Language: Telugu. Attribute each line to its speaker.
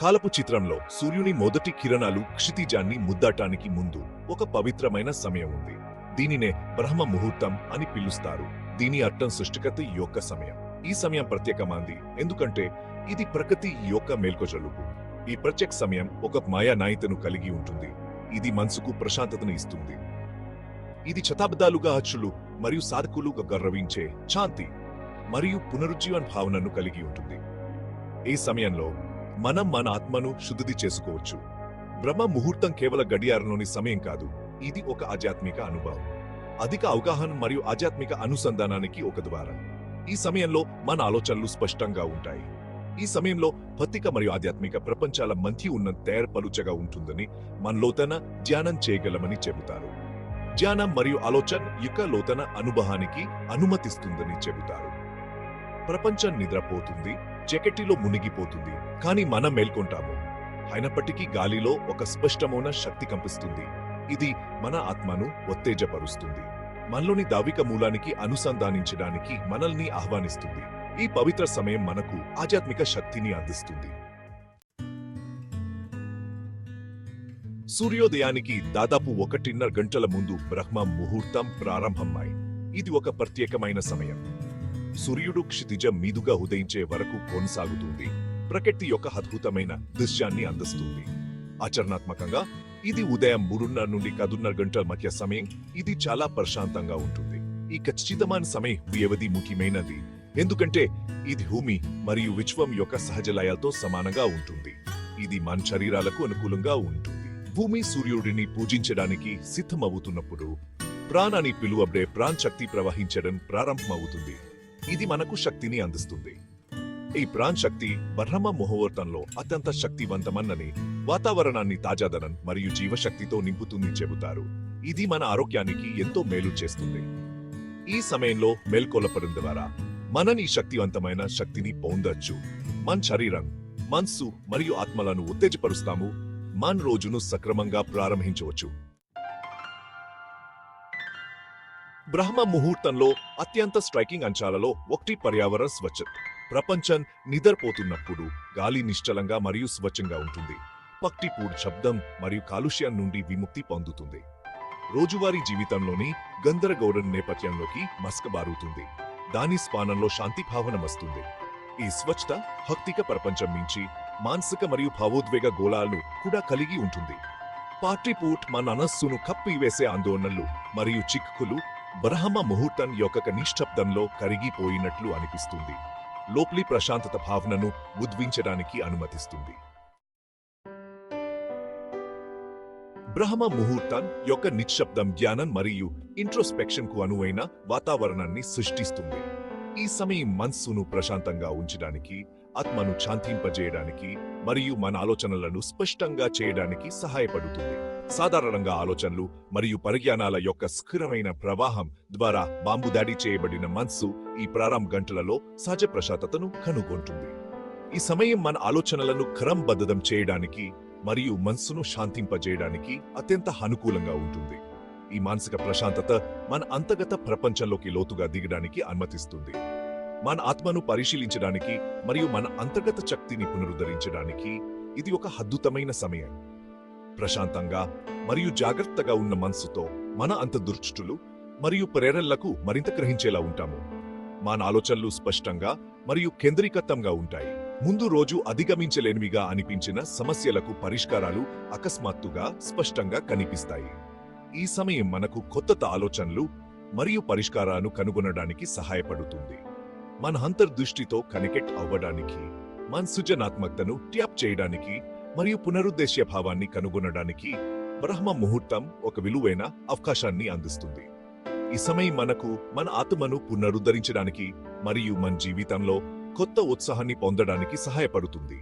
Speaker 1: కాలపు చిత్రంలో సూర్యుని మొదటి కిరణాలు క్షితిజాన్ని ముద్దాటానికి ముందు ఒక పవిత్రమైన సమయం ఉంది. దీనినే బ్రహ్మ ముహూర్తం అని పిలుస్తారు. దీని అర్థం సృష్టికర్త యొక్క సమయం. ఈ సమయం ప్రత్యేకమైంది. ఎందుకంటే ఇది ప్రకృతి యొక్క మేల్కొజలుపు. ఈ ప్రత్యేక సమయం ఒక మాయా నాయితను కలిగి ఉంటుంది. ఇది మనసుకు ప్రశాంతతను ఇస్తుంది. ఇది శతాబ్దాలుగా అచ్చులు మరియు సాధకులుగా గర్వించే శాంతి మరియు పునరుజ్జీవన భావనను కలిగి ఉంటుంది. ఈ సమయంలో మనం మన ఆత్మను శుద్ధి చేసుకోవచ్చు. బ్రహ్మ ముహూర్తం కేవల గడియారంలోని సమయం కాదు ఇది ఒక ఆధ్యాత్మిక అనుభవం. అధిక అవగాహన మరియు ఆధ్యాత్మిక అనుసంధానానికి ఒక ద్వారం. ఈ సమయంలో మన ఆలోచనలు స్పష్టంగా ఉంటాయి. ఈ సమయంలో భౌతిక మరియు ఆధ్యాత్మిక ప్రపంచాల మధ్య ఉన్న తేర్ పలుచగా ఉంటుందని మన లోతన ధ్యానం చేయగలమని చెబుతారు. ధ్యానం మరియు ఆలోచన యొక్క లోతన అనుభవానికి అనుమతిస్తుందని చెబుతారు. ప్రపంచం నిద్రపోతుంది జకెట్టిలో మునిగిపోతుంది కానీ మనం మేల్కొంటాము. అయినప్పటికీ గాలిలో ఒక స్పష్టమైన శక్తి కంపిస్తుంది. ఇది మన ఆత్మను ఉత్తేజపరుస్తుంది. మనలోని దావిక మూలానికి అనుసంధానించడానికి మనల్ని ఆహ్వానిస్తుంది. ఈ పవిత్ర సమయం మనకు ఆధ్యాత్మిక శక్తిని అందిస్తుంది. సూర్యోదయానికి దాదాపు ఒకటిన్నర గంటల ముందు బ్రహ్మ ముహూర్తం ప్రారంభమై ఇది ఒక ప్రత్యేకమైన సమయం. సూర్యుడు క్షితిజ మీదుగా ఉదయించే వరకు కొనసాగుతుంది. ప్రకృతి యొక్క అద్భుతమైన దృశ్యాన్ని అందిస్తుంది. ఆచరణాత్మకంగా ఇది ఉదయం మూడున్నర నుండి కదున్నర గంటల మధ్య సమయం ఇది చాలా ప్రశాంతంగా ఉంటుంది. ఈ ఖచ్చితమైన సమయం వ్యవధి ముఖ్యమైనది. ఎందుకంటే ఇది భూమి మరియు విశ్వం యొక్క సహజ లయాలతో సమానంగా ఉంటుంది. ఇది మన శరీరాలకు అనుకూలంగా ఉంటుంది. భూమి సూర్యుడిని పూజించడానికి సిద్ధమవుతున్నప్పుడు ప్రాణాన్ని పిలువబడే ప్రాణ శక్తి ప్రవహించడం ప్రారంభమవుతుంది. ఇది మనకు శక్తిని అందిస్తుంది. ఈ ప్రాణ్ శక్తి బ్రహ్మ ముహూర్తంలో అత్యంత శక్తివంతమన్నని వాతావరణాన్ని తాజాదనం మరియు జీవశక్తితో నింపుతుంది చెబుతారు. ఇది మన ఆరోగ్యానికి ఎంతో మేలు చేస్తుంది. ఈ సమయంలో మేల్కొలపడం ద్వారా మనం ఈ శక్తివంతమైన శక్తిని పొందొచ్చు. మన శరీరం మనస్సు మరియు ఆత్మలను ఉత్తేజపరుస్తాము. మన రోజును సక్రమంగా ప్రారంభించవచ్చు. బ్రహ్మ ముహూర్తంలో అత్యంత స్ట్రైకింగ్ అంశాలలో ఒకటి పర్యావరణ స్వచ్ఛత ప్రపంచం నిద్రపోతున్నప్పుడు గాలి నిశ్చలంగా మరియు స్వచ్ఛంగా ఉంటుంది. పక్టిపూడ్ శబ్దం మరియు కాలుష్యం నుండి విముక్తి పొందుతుంది. రోజువారీ జీవితంలోని గందరగోళం నేపథ్యంలోకి మస్కబారుతుంది దాని స్పానంలో శాంతి భావన వస్తుంది. ఈ స్వచ్ఛత భక్తిక ప్రపంచం మించి మానసిక మరియు భావోద్వేగ గోళాలను కూడా కలిగి ఉంటుంది. పార్టీపూట్ మన మనస్సును కప్పివేసే ఆందోళనలు మరియు చిక్కులు బ్రహ్మ ముహూర్తం యొక్క నిశ్శబ్దంలో కరిగిపోయినట్లు అనిపిస్తుంది. లోపలి ప్రశాంతత భావనను ఉద్వించడానికి అనుమతిస్తుంది. బ్రహ్మ ముహూర్తం యొక్క నిశ్శబ్దం జ్ఞానం మరియు ఇంట్రోస్పెక్షన్కు అనువైన వాతావరణాన్ని సృష్టిస్తుంది. ఈ సమయం మనస్సును ప్రశాంతంగా ఉంచడానికి ఆత్మను శాంతింపజేయడానికి మరియు మన ఆలోచనలను స్పష్టంగా చేయడానికి సహాయపడుతుంది. సాధారణంగా ఆలోచనలు మరియు పరిజ్ఞానాల యొక్క స్థిరమైన ప్రవాహం ద్వారా బాంబు దాడి చేయబడిన మనస్సు ఈ ప్రారంభ గంటలలో సహజ ప్రశాంతతను కనుగొంటుంది. ఈ సమయం మన ఆలోచనలను క్రమబద్ధం చేయడానికి మరియు మనస్సును శాంతింపజేయడానికి అత్యంత అనుకూలంగా ఉంటుంది. ఈ మానసిక ప్రశాంతత మన అంతర్గత ప్రపంచంలోకి లోతుగా దిగడానికి అనుమతిస్తుంది. మన ఆత్మను పరిశీలించడానికి మరియు మన అంతర్గత శక్తిని పునరుద్ధరించడానికి ఇది ఒక అద్భుతమైన సమయం. ప్రశాంతంగా మరియు జాగ్రత్తగా ఉన్న మనసుతో మన అంతర్దృష్టులు మరియు ప్రేరణలకు మరింత గ్రహించేలా ఉంటాము. మన ఆలోచనలు స్పష్టంగా మరియు కేంద్రీకృతంగా ఉంటాయి. ముందు రోజు అధిగమించలేనివిగా అనిపించిన సమస్యలకు పరిష్కారాలు అకస్మాత్తుగా స్పష్టంగా కనిపిస్తాయి. ఈ సమయం మనకు కొత్త ఆలోచనలు మరియు పరిష్కారాలను కనుగొనడానికి సహాయపడుతుంది. మన అంతర్దృష్టితో కనెక్ట్ అవ్వడానికి మన సృజనాత్మకతను ట్యాప్ చేయడానికి మరియు పునరుద్దేశ్య భావాన్ని కనుగొనడానికి బ్రహ్మ ముహూర్తం ఒక విలువైన అవకాశాన్ని అందిస్తుంది. ఈ సమయం మనకు మన ఆత్మను పునరుద్ధరించడానికి మరియు మన జీవితంలో కొత్త ఉత్సాహాన్ని పొందడానికి సహాయపడుతుంది.